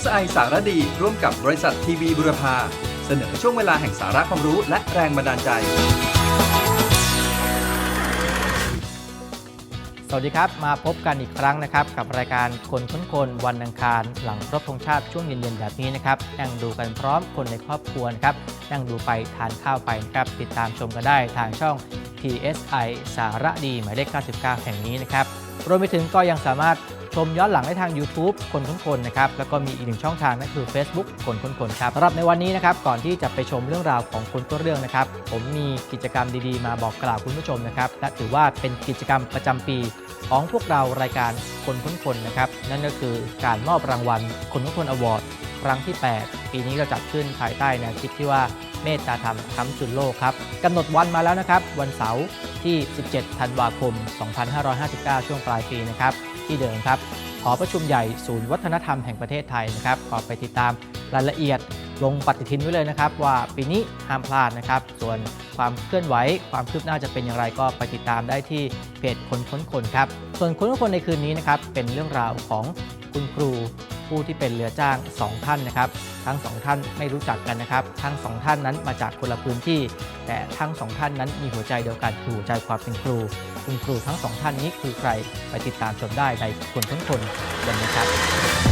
PSI สารดี ร่วมกับบริษัททีวีบุรพา เสนอช่วงเวลาแห่งสาระความรู้และแรงบันดาลใจ สวัสดีครับ มาพบกันอีกครั้งนะครับ กับรายการคนค้นคนวันอังคาร หลังครบธงชาติช่วงเย็นๆแบบนี้นะครับนั่งดูกันพร้อมคนในครอบครัวนะครับนั่งดูไปทานข้าวไปนะครับติดตามชมกันได้ทางช่อง PSI สารดีหมายเลข 99 แห่งนี้นะครับ รวมไปถึงก็ยังสามารถชมย้อนหลังได้ทาง YouTube คนค้นคนนะครับ แล้วก็มีอีกหนึ่งช่องทางนั่นคือ Facebook คนค้นคนครับสำหรับในวันนี้นะครับ ก่อนที่จะไปชมเรื่องราวของคนต้นเรื่องนะครับ ผมมีกิจกรรมดีๆ มาบอกกล่าวคุณผู้ชมนะครับ และถือว่าเป็นกิจกรรมประจำปีของพวกเรารายการคนค้นคนนะครับ นั่นก็คือการมอบรางวัลคนค้นคนอวอร์ดครั้งที่ 8 ปีนี้เราจัดขึ้นภายใต้แนวคิดที่ว่าเมตตาธรรมค้ำจุนโลกครับกำหนดวันมาแล้วนะครับ วันเสาร์ ที่ 17 ธันวาคม 2559 ช่วงปลายปีนะครับ ที่เดิมครับหอประชุมใหญ่ศูนย์วัฒนธรรมแห่งประเทศไทยนะครับขอไปติดตามรายละเอียดลงปฏิทินไว้เลยนะครับ ว่าปีนี้ห้ามพลาดนะครับ ส่วนความเคลื่อนไหว ความคืบหน้าจะเป็นอย่างไรก็ไปติดตามได้ที่เพจคนค้นคนครับ ส่วนคนค้นคนในคืนนี้นะครับเป็นเรื่องราวของคุณครู ผู้ที่เป็นเรือจ้าง 2 ท่านนะครับ ทั้งสองท่านไม่รู้จักกันนะครับ ทั้งสองท่านนั้นมาจากคนละพื้นที่ แต่ทั้งสองท่านนั้นมีหัวใจเดียวกันคือหัวใจความเป็นครู คุณครูทั้งสองท่านนี้คือใครไปติดตามชมได้ในคนค้งคนวันนี้ครับ